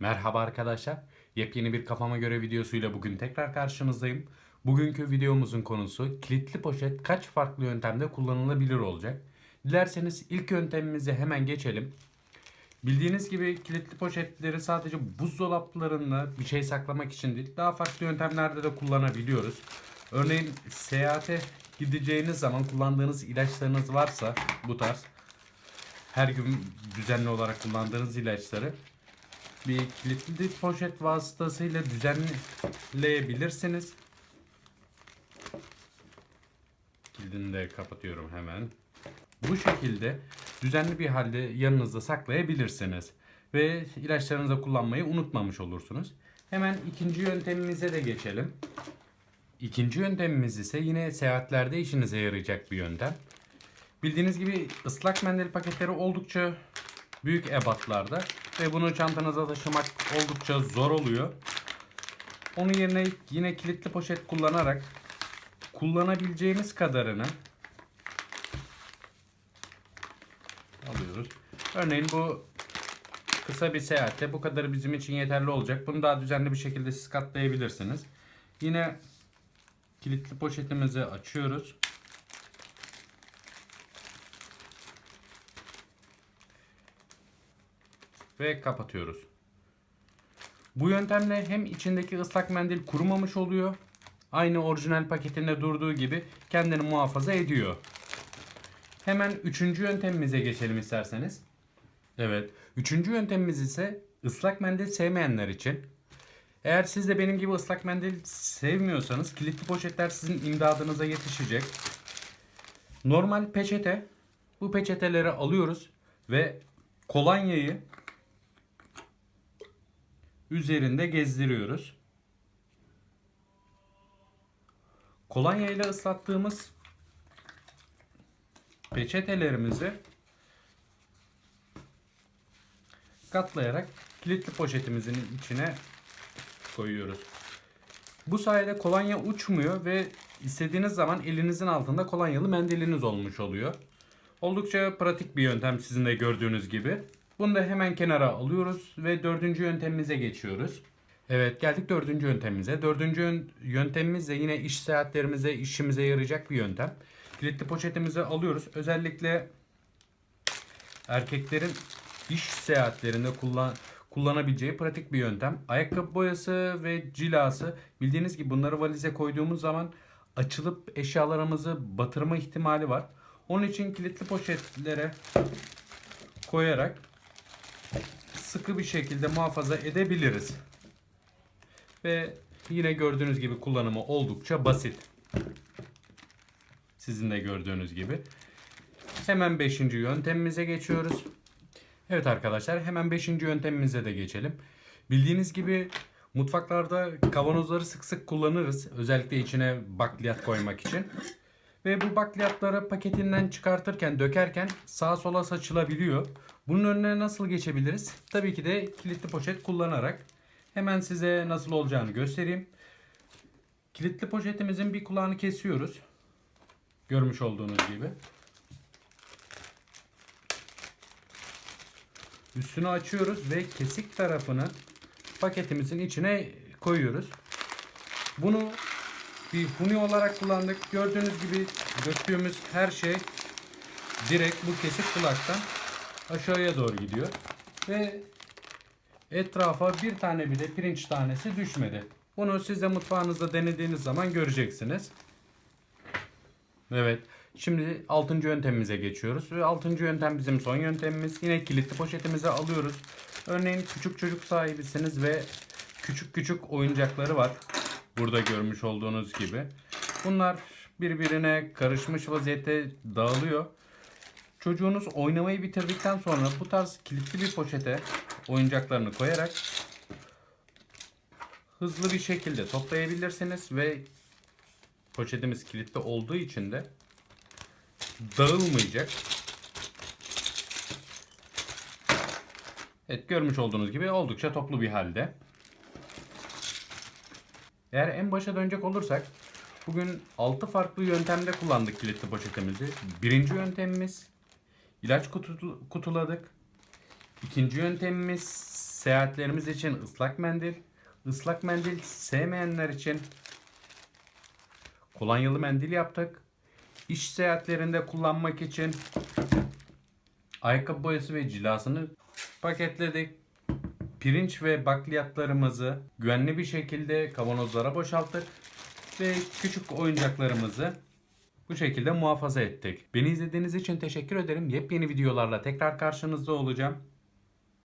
Merhaba arkadaşlar. Yepyeni bir kafama göre videosuyla bugün tekrar karşınızdayım. Bugünkü videomuzun konusu kilitli poşet kaç farklı yöntemde kullanılabilir olacak. Dilerseniz ilk yöntemimize hemen geçelim. Bildiğiniz gibi kilitli poşetleri sadece buzdolaplarında bir şey saklamak için değil, daha farklı yöntemlerde de kullanabiliyoruz. Örneğin seyahate gideceğiniz zaman kullandığınız ilaçlarınız varsa bu tarz her gün düzenli olarak kullandığınız ilaçları bir kilitli poşet vasıtasıyla düzenleyebilirsiniz. Kilidini de kapatıyorum hemen. Bu şekilde düzenli bir halde yanınızda saklayabilirsiniz. Ve ilaçlarınızı kullanmayı unutmamış olursunuz. Hemen ikinci yöntemimize de geçelim. İkinci yöntemimiz ise yine seyahatlerde işinize yarayacak bir yöntem. Bildiğiniz gibi ıslak mendil paketleri oldukça büyük ebatlarda ve bunu çantanıza taşımak oldukça zor oluyor. Onun yerine yine kilitli poşet kullanarak kullanabileceğimiz kadarını alıyoruz. Örneğin bu kısa bir seyahatte bu kadarı bizim için yeterli olacak. Bunu daha düzenli bir şekilde siz katlayabilirsiniz. Yine kilitli poşetimizi açıyoruz. Ve kapatıyoruz. Bu yöntemle hem içindeki ıslak mendil kurumamış oluyor. Aynı orijinal paketinde durduğu gibi kendini muhafaza ediyor. Hemen üçüncü yöntemimize geçelim isterseniz. Evet. Üçüncü yöntemimiz ise ıslak mendil sevmeyenler için. Eğer siz de benim gibi ıslak mendil sevmiyorsanız kilitli poşetler sizin imdadınıza yetişecek. Normal peçete. Bu peçeteleri alıyoruz ve kolonyayı üzerinde gezdiriyoruz. Kolonya ile ıslattığımız peçetelerimizi katlayarak kilitli poşetimizin içine koyuyoruz. Bu sayede kolonya uçmuyor ve istediğiniz zaman elinizin altında kolonyalı mendiliniz olmuş oluyor. Oldukça pratik bir yöntem sizin de gördüğünüz gibi. Bunu da hemen kenara alıyoruz ve dördüncü yöntemimize geçiyoruz. Evet geldik dördüncü yöntemimize. Dördüncü yön- yöntemimiz de yine iş seyahatlerimize, işimize yarayacak bir yöntem. Kilitli poşetimizi alıyoruz. Özellikle erkeklerin iş seyahatlerinde kullan kullanabileceği pratik bir yöntem. Ayakkabı boyası ve cilası bildiğiniz gibi bunları valize koyduğumuz zaman açılıp eşyalarımızı batırma ihtimali var. Onun için kilitli poşetlere koyarak sıkı bir şekilde muhafaza edebiliriz. Ve yine gördüğünüz gibi kullanımı oldukça basit. Sizin de gördüğünüz gibi. Hemen 5. yöntemimize geçiyoruz. Evet arkadaşlar hemen 5. yöntemimize de geçelim. Bildiğiniz gibi mutfaklarda kavanozları sık sık kullanırız. Özellikle içine bakliyat koymak için. Ve bu bakliyatları paketinden çıkartırken, dökerken sağa sola saçılabiliyor. Bunun önüne nasıl geçebiliriz? Tabii ki de kilitli poşet kullanarak. Hemen size nasıl olacağını göstereyim. Kilitli poşetimizin bir kulağını kesiyoruz. Görmüş olduğunuz gibi. Üstünü açıyoruz ve kesik tarafını paketimizin içine koyuyoruz. Bunu bir huni olarak kullandık. Gördüğünüz gibi döktüğümüz her şey direkt bu kesik kulaktan aşağıya doğru gidiyor. Ve etrafa bir tane bile pirinç tanesi düşmedi. Bunu siz de mutfağınızda denediğiniz zaman göreceksiniz. Evet. Şimdi 6. yöntemimize geçiyoruz. Ve 6. yöntem bizim son yöntemimiz. Yine kilitli poşetimize alıyoruz. Örneğin küçük çocuk sahibisiniz ve küçük küçük oyuncakları var. Burada görmüş olduğunuz gibi. Bunlar birbirine karışmış vaziyette dağılıyor. Çocuğunuz oynamayı bitirdikten sonra bu tarz kilitli bir poşete oyuncaklarını koyarak hızlı bir şekilde toplayabilirsiniz ve poşetimiz kilitli olduğu için de dağılmayacak. Evet görmüş olduğunuz gibi oldukça toplu bir halde. Eğer en başa dönecek olursak bugün 6 farklı yöntemde kullandık kilitli poşetimizi. Birinci yöntemimiz ilaç kutu- kutuladık. İkinci yöntemimiz seyahatlerimiz için ıslak mendil, ıslak mendil sevmeyenler için kolonyalı mendil yaptık. İş seyahatlerinde kullanmak için ayakkabı boyası ve cilasını paketledik. Pirinç ve bakliyatlarımızı güvenli bir şekilde kavanozlara boşalttık ve küçük oyuncaklarımızı bu şekilde muhafaza ettik. Beni izlediğiniz için teşekkür ederim. Yepyeni videolarla tekrar karşınızda olacağım.